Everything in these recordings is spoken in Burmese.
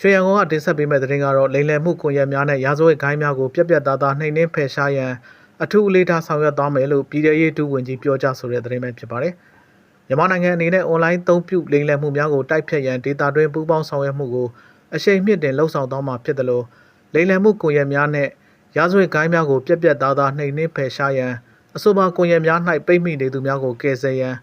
ရွှေရန်ကုန်ကတင်ဆက်ပေးမယ့်သတင်းကတော့လိန်လယ်မှုကွန်ရက်များနဲ့ရာဇဝတ်ဂိုင်းများကိုပြက်ပြက်သားသားနှိမ်နင်းဖယ်ရှားရန်အထူးအလေးထားဆောင်ရွက်သွားမယ်လို့ပြည်ထရေးဒုဝန်ကြီးပြောကြားဆိုတဲ့သတင်းပဲဖြစ်ပါတယ်။မြန်မာနိုင်ငံအနေနဲ့အွန်လိုင်းသုံးပြုလိန်လယ်မှုများကိုတိုက်ဖျက်ရန်ဒေတာတွင်ပူးပေါင်းဆောင်ရွက်မှုကိုအရှိန်မြင့်တင်လှုံ့ဆော်သွားမှာဖြစ်တယ်လို့လိန်လယ်မှုကွန်ရက်များနဲ့ရာဇဝတ်ဂိုင်းများကိုပြက်ပြက်သားသားနှိမ်နင်းဖယ်ရှားရန်အဆိုပါကွန်ရက်များ၌ပိတ်မိနေသူများကိုကယ်ဆယ်ရန်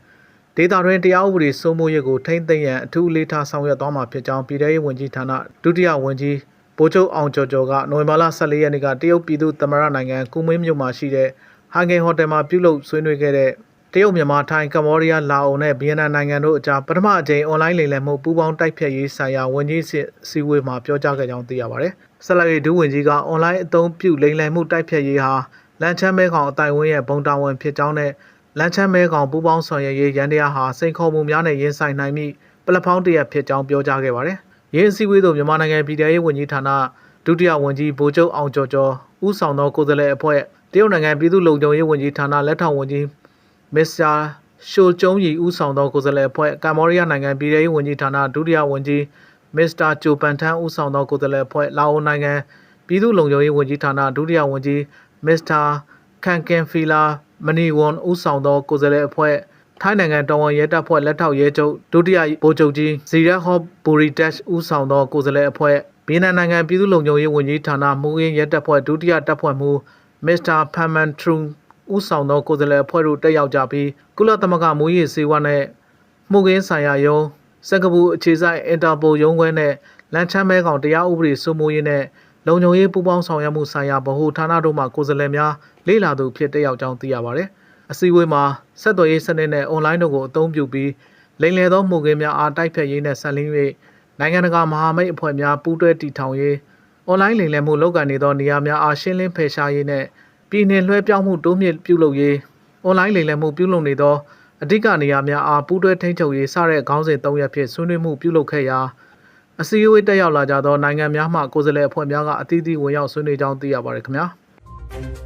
ဒေတာတွင်တရားဥပဒေစိုးမိုးရေးကိုထိမ့်သိမ်းရန်အထူးအလေးထားဆောင်ရွက်သွားမှာဖြစ်ကြောင်းပြည်ထောင်ရေးဝန်ကြီးဌာနဒုတိယဝန်ကြီးဗိုလ်ချုပ်အောင်ကျော်ကျော်ကနိုဝင်ဘာလ14ရက်နေ့ကတရုတ်ပြည်သူ့သမ္မတနိုင်ငံကူမင်းမြို့မှာရှိတဲ့ဟန်ဂင်ဟိုတယ်မှာပြုလုပ်ဆွေးနွေးခဲ့တဲ့တရုတ်မြန်မာထိုင်းကမ္ဘောဒီးယားလာအိုနဲ့ဗီယက်နမ်နိုင်ငံတို့အကြားပထမအကြိမ်အွန်လိုင်းလိမ်လည်မှုပူးပေါင်းတိုက်ဖျက်ရေးဆိုင်ရာဝန်ကြီးစစ်စည်းဝေးမှာပြောကြားခဲ့ကြောင်းသိရပါတယ်။ဆက်လက်ရေးဒုဝန်ကြီးကအွန်လိုင်းအသုံးပြုလိမ်လည်မှုတိုက်ဖျက်ရေးဟာလန်ချမ်းမဲကောင်အတိုင်ဝင်းရဲ့ဘုံတာဝန်ဖြစ်ကြောင်းနဲ့ လန်ချမ်းမဲကောင်ပူးပေါင်းဆောင်ရွက်ရေးရန်တရားဟာစိန်ခေါ်မှုများနဲ့ရင်ဆိုင်နိုင်မိပလက်ဖောင်းတစ်ရပ်ဖြစ်ကြောင်းပြောကြားခဲ့ပါတယ်။ရင်းအစည်းအဝေးသို့မြန်မာနိုင်ငံပြည်ထရေးဝန်ကြီးဌာနဒုတိယဝန်ကြီးဗိုလ်ချုပ်အောင်ကျော်ကျော်ဦးဆောင်သောကိုယ်စားလှယ်အဖွဲ့တရုတ်နိုင်ငံပြည်သူ့လုံခြုံရေးဝန်ကြီးဌာနလက်ထောက်ဝန်ကြီးမစ္စတာရှိုကျုံးရီဦးဆောင်သောကိုယ်စားလှယ်အဖွဲ့ကမ္ဘောဒီးယားနိုင်ငံပြည်ထရေးဝန်ကြီးဌာနဒုတိယဝန်ကြီးမစ္စတာဂျိုပန်ထန်းဦးဆောင်သောကိုယ်စားလှယ်အဖွဲ့လာအိုနိုင်ငံပြည်သူ့လုံခြုံရေးဝန်ကြီးဌာနဒုတိယဝန်ကြီးမစ္စတာကန်ကင်ဖီလာ မနီဝွန်ဦးဆောင်သောကိုယ်စားလှယ်အဖွဲ့ထိုင်းနိုင်ငံတော်ဝန်ရဲတပ်ဖွဲ့လက်ထောက်ရဲချုပ်ဒုတိယဗိုလ်ချုပ်ကြီးဇီရက်ဟော့ဘူရီတက်ဦးဆောင်သောကိုယ်စားလှယ်အဖွဲ့ဗီယက်နမ်နိုင်ငံပြည်သူ့လုံခြုံရေးဝန်ကြီးဌာနမှုရင်းရဲတပ်ဖွဲ့ဒုတိယတပ်ဖွဲ့မှူးမစ္စတာဖမ်မန်ထရုံဦးဆောင်သောကိုယ်စားလှယ်အဖွဲ့တို့တက်ရောက်ကြပြီးကုလသမဂ္ဂမူရေးစေဝါနဲ့မှုခင်းဆိုင်ရာယုံစင်ကာပူအခြေစိုက်အင်တာပိုရုံးခွဲနဲ့လန်ချမ်းမဲကောင်တရားဥပဒေစိုးမိုးရေးနဲ့ လုံခြုံရေးပူးပေါင်းဆောင်ရွက်မှုဆိုင်ရာဗဟိုဌာနတို့မှကိုယ်စားလှယ်များလေ့လာသူဖြစ်တက်ရောက်ကြောင်းသိရပါတယ်။အစည်းအဝေးမှာဆက်သွယ်ရေးစနစ်နဲ့အွန်လိုင်းတို့ကိုအသုံးပြုပြီးလိမ်လည်သောမှုခင်းများအားတိုက်ဖျက်ရေးနဲ့ဆက်လင်း၍နိုင်ငံတကာမဟာမိတ်အဖွဲ့များပူးတွဲတည်ထောင်ရေးအွန်လိုင်းလိမ်လည်မှုလုပ်ကင်နေသောနေရာများအားရှင်းလင်းဖယ်ရှားရေးနဲ့ပြည်내လွှဲပြောင်းမှုတိုးမြင့်ပြုလုပ်ရေးအွန်လိုင်းလိမ်လည်မှုပြုလုပ်နေသောအဓိကနေရာများအားပူးတွဲထိန်းချုပ်ရေးစတဲ့ခေါင်းစဉ်၃ရပ်ဖြင့်ဆွေးနွေးမှုပြုလုပ်ခဲ့ရာ အစည်းအဝေးတက်ရောက်လာကြသောနိုင်ငံများမှကိုယ်စားလှယ်အဖွဲ့များကအသီးသီးဝင်ရောက်ဆွေးနွေးကြောင်းသိရပါတယ်ခင်ဗျာ။